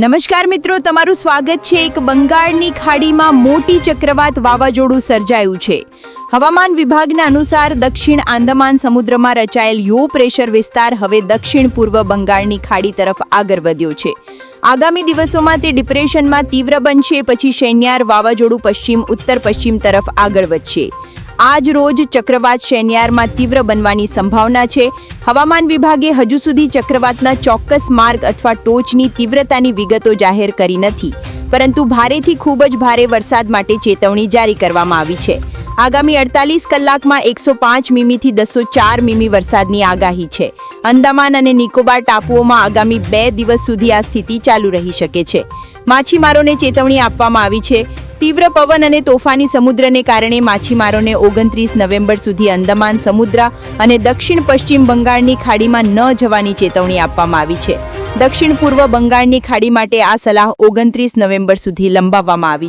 નમસ્કાર મિત્રો, તમારું સ્વાગત છે એક બંગાળની ખાડીમાં મોટી ચક્રવાત વાવાઝોડું સર્જાયું છે. હવામાન વિભાગના અનુસાર દક્ષિણ આંદામાન સમુદ્રમાં રચાયેલ યો પ્રેશર વિસ્તાર હવે દક્ષિણ પૂર્વ બંગાળની ખાડી તરફ આગળ વધ્યો છે. આગામી દિવસોમાં તે ડિપ્રેશનમાં તીવ્ર બનશે, પછી શૈન્યાર વાવાઝોડું પશ્ચિમ, ઉત્તર પશ્ચિમ તરફ આગળ વધશે. આજ રોજ ચક્રવાત શેનિયારમાં તીવ્ર બનવાની સંભાવના છે. હવામાન વિભાગે હજુ સુધી ચક્રવાતના ચોક્કસ માર્ગ અથવા ટોચની તીવ્રતાની વિગતો જાહેર કરી નથી. પરંતુ ભારેથી ખૂબ જ ભારે વરસાદ માટે ચેતવણી જારી કરવામાં આવી છે. આગામી અડતાલીસ કલાકમાં એકસો પાંચ મીમીથી દસો ચાર મીમી વરસાદની આગાહી છે. અંદામાન અને નિકોબાર ટાપુઓમાં આગામી બે દિવસ સુધી આ સ્થિતિ ચાલુ રહી શકે છે. માછીમારોને ચેતવણી આપવામાં આવી છે. તીવ્ર પવન અને તોફાની સમુદ્રને કારણે માછીમારોને ઓગણત્રીસ નવેમ્બર સુધી અંદમાન સમુદ્ર અને દક્ષિણ પશ્ચિમ બંગાળની ખાડીમાં ન જવાની ચેતવણી આપવામાં આવી છે. દક્ષિણ પૂર્વ બંગાળની ખાડી માટે આ સલાહ ઓગણત્રીસ નવેમ્બર સુધી લંબાવવામાં આવી